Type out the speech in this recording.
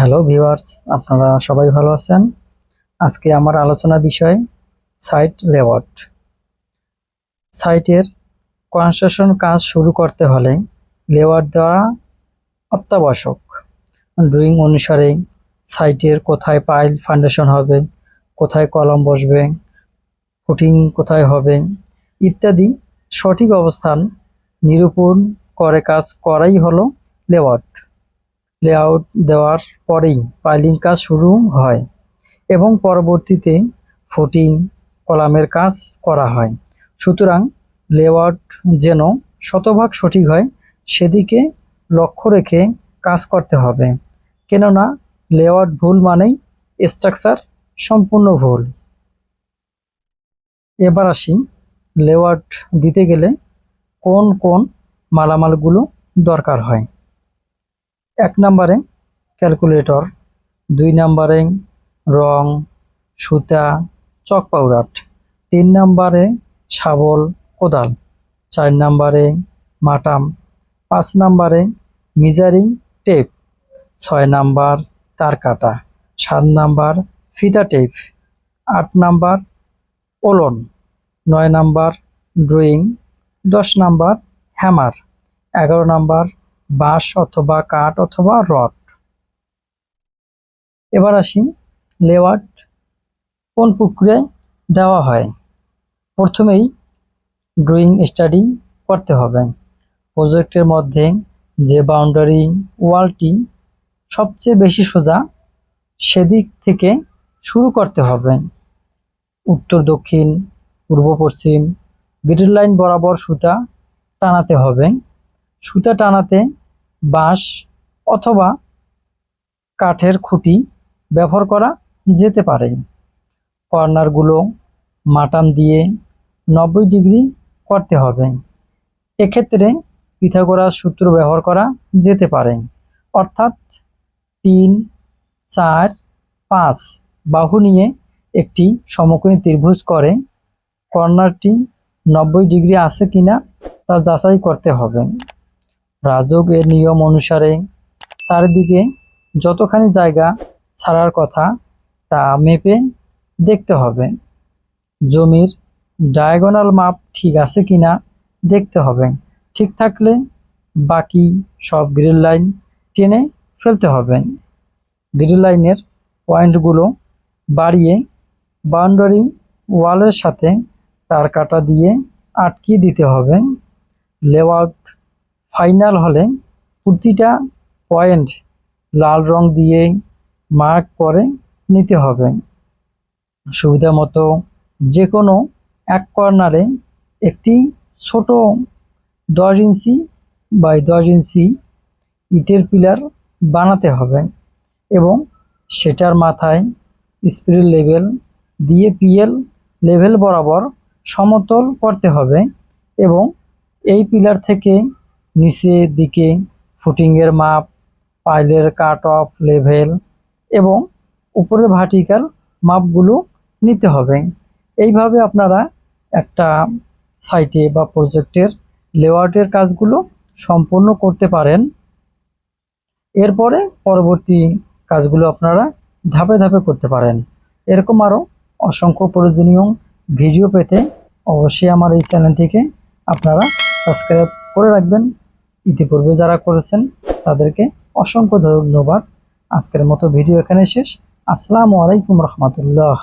Hello viewers, আপনারা সবাই ভালো আছেন? আজকে আমার আলোচনা বিষয় সাইট লেআউট। সাইটের কনস্ট্রাকশন কাজ শুরু করতে হলে লেআউট দেওয়া অত্যাবশ্যক। ড্রয়িং অনুসারে সাইটের কোথায় পাইল ফাউন্ডেশন হবে, কোথায় কলম বসবে, ফুটিং কোথায় হবে, ইত্যাদি সঠিক অবস্থান নিরূপণ করে কাজ করাই হলো লেআউট। লেআউট দেওয়ার পরেই পাইলিং কাজ শুরু হয় এবং পরবর্তীতে ফুটিং কলামের কাজ করা হয়। সুতরাং লেআউট যেন শতভাগ সঠিক হয়, সেদিকে লক্ষ্য রেখে কাজ করতে হবে। কেননা লেআউট ভুল মানেই স্ট্রাকচার সম্পূর্ণ ভুল। এবার আসি লেআউট দিতে গেলে কোন কোন মালামালগুলো দরকার হয়। এক নম্বরে, ক্যালকুলেটর, দুই নম্বরে, রং, সুতা, চক পাউডার। তিন নম্বরে, শাবল, কোদাল। চার নম্বরে, মাটাম। পাঁচ নম্বরে, মিজারিং টেপ। ছয় নাম্বার, তার কাটা। সাত নাম্বার ফিতা টেপ। আট নাম্বার, ওলন। নয় নাম্বার, ড্রয়িং। দশ নাম্বার, হ্যামার। এগারো নাম্বার বাঁশ অথবা কাঠ অথবা রড। এবার আসি লেওয়াট কোন প্রক্রিয়ায় দেওয়া হয়? প্রথমেই ড্রয়িং স্টাডি করতে হবে। প্রজেক্টের মধ্যে যে বাউন্ডারি ওয়ালটি সবচেয়ে বেশি সোজা, সেদিক থেকে শুরু করতে হবে। উত্তর, দক্ষিণ, পূর্ব, পশ্চিম গ্রিড লাইন বরাবর সুতা টানাতে হবে। সুতা টানাতে বাঁশ অথবা কাঠের খুঁটি ব্যবহার করা যেতে পারে। কর্নারগুলো মাটাম দিয়ে নব্বই ডিগ্রি করতে হবে। এক্ষেত্রে পিথাগোরাস সূত্র ব্যবহার করা যেতে পারে। অর্থাৎ তিন, চার, পাঁচ বাহু নিয়ে একটি সমকোণী ত্রিভুজ করে কর্নারটি নব্বই ডিগ্রি আছে কিনা তা যাচাই করতে হবে। রাজক নিয়ম অনুসারে চারিদিকে যতখানি জায়গা ছাড়ার কথা, তা মেপে দেখতে হবে। জমির ডায়াগোনাল মাপ ঠিক আছে কিনা দেখতে হবে। ঠিক থাকলে বাকি সব গ্রিল লাইন টেনে ফেলতে হবে। গ্রিল লাইনের পয়েন্টগুলো বাড়িয়ে বাউন্ডারি ওয়ালের সাথে তার কাটা দিয়ে আটকিয়ে দিতে হবে। লেআউট ফাইনাল হলে প্রতিটা পয়েন্ট লাল রং দিয়ে মার্ক করে নিতে হবে। সুবিধা মতো যে কোনো এক কর্নারে একটি ছোট দশ ইঞ্চি বাই দশ ইঞ্চি ইটের পিলার বানাতে হবে এবং সেটার মাথায় স্প্রে লেভেল দিয়ে পিএল লেভেল বরাবর সমতল করতে হবে এবং এই পিলার থেকে নিচের দিকে ফুটিংয়ের মাপ, পাইলের কাট অফ লেভেল এবং উপরের ভার্টিক্যাল মাপগুলো নিতে হবে। এইভাবে আপনারা একটা সাইটে বা প্রজেক্টের লেআউটের কাজগুলো সম্পূর্ণ করতে পারেন। এরপরে পরবর্তী কাজগুলো আপনারা ধাপে ধাপে করতে পারেন। এরকম আরও অসংখ্য প্রয়োজনীয় ভিডিও পেতে অবশ্যই আমার এই চ্যানেলটিকে আপনারা সাবস্ক্রাইব করে রাখবেন। ইতিপূর্বে যারা করেছেন তাদেরকে অসংখ্য ধন্যবাদ। আজকের মতো ভিডিও এখানে শেষ। আসসালামু আলাইকুম রহমতুল্লাহ।